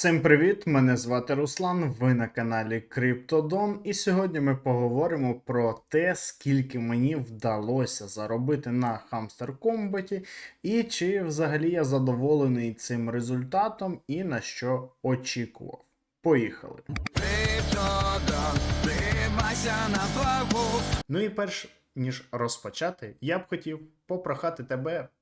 Всім привіт! Мене звати Руслан. Ви на каналі Криптодон. І сьогодні ми поговоримо про те, скільки мені вдалося заробити на Хамстер Комбаті, і чи взагалі я задоволений цим результатом і на що очікував. Поїхали! На плаву. Ну і перш ніж розпочати, я б хотів попрохати тебе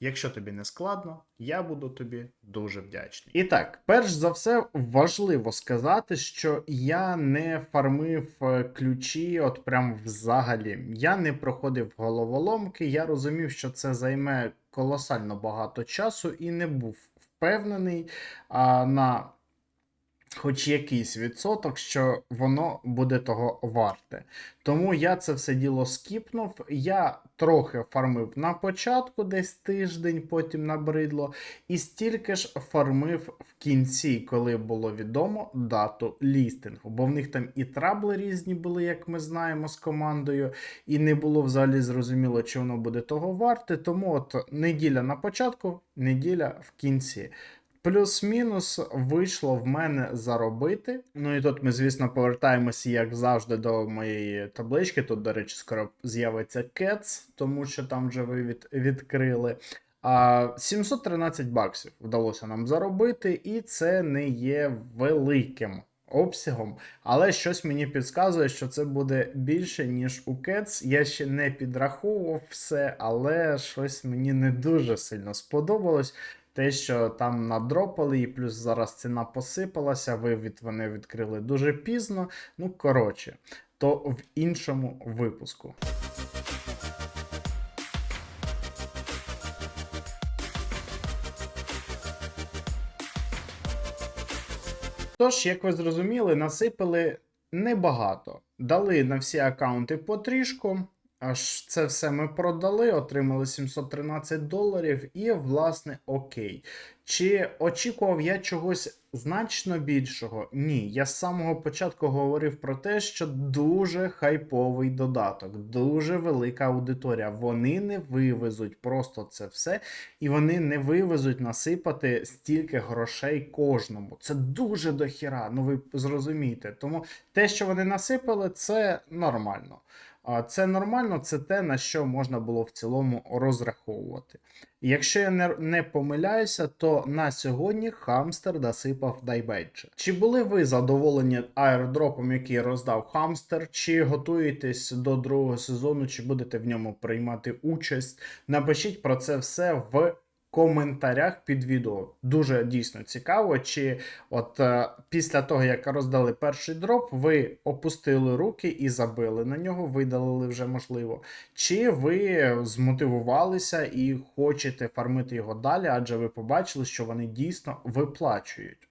Якщо тобі не складно, я буду тобі дуже вдячний. І так, перш за все, важливо сказати, що я не фармив е, ключі, от прям взагалі. Я не проходив головоломки, я розумів, що це займе колосально багато часу і не був впевнений а, на хоч якийсь відсоток, що воно буде того варте. Тому я це все діло скіпнув. Я трохи фармив на початку, десь тиждень, потім набридло, і стільки ж фармив в кінці, коли було відомо дату лістингу. Бо в них там і трабли різні були, як ми знаємо, з командою, і не було взагалі зрозуміло, чи воно буде того варте. Тому от неділя на початку, неділя в кінці. Плюс-мінус вийшло в мене заробити. Ну і тут ми, звісно, повертаємося, як завжди, до моєї таблички. Тут, до речі, скоро з'явиться Cats, тому що там вже ви від, відкрили. А 713 баксів вдалося нам заробити, і це не є великим обсягом. Але щось мені підказує, що це буде більше, ніж у Cats. Я ще не підраховував все, але щось мені не дуже сильно сподобалось. Те, що там надропали, і плюс зараз ціна посипалася, ви від вони відкрили дуже пізно. Ну, коротше, то в іншому випуску. Тож, як ви зрозуміли, насипали небагато. Дали на всі аккаунти по трішку. Аж це все ми продали, отримали 713 доларів, і, власне, окей. Чи очікував я чогось значно більшого? Ні. Я з самого початку говорив про те, що дуже хайповий додаток, дуже велика аудиторія. Вони не вивезуть просто це все, і вони не вивезуть насипати стільки грошей кожному. Це дуже дохіра, ну ви зрозумієте. Тому те, що вони насипали, це нормально. Це нормально, це те, на що можна було в цілому розраховувати. Якщо я не, помиляюся, то на сьогодні хамстер досипав найменше. Чи були ви задоволені аеродропом, який роздав хамстер? Чи готуєтесь до другого сезону, чи будете в ньому приймати участь? Напишіть про це все в коментарях під відео. Дуже дійсно цікаво, чи от е, після того, як роздали перший дроп, ви опустили руки і забили на нього, видалили вже можливо. Чи ви змотивувалися і хочете фармити його далі, адже ви побачили, що вони дійсно виплачують.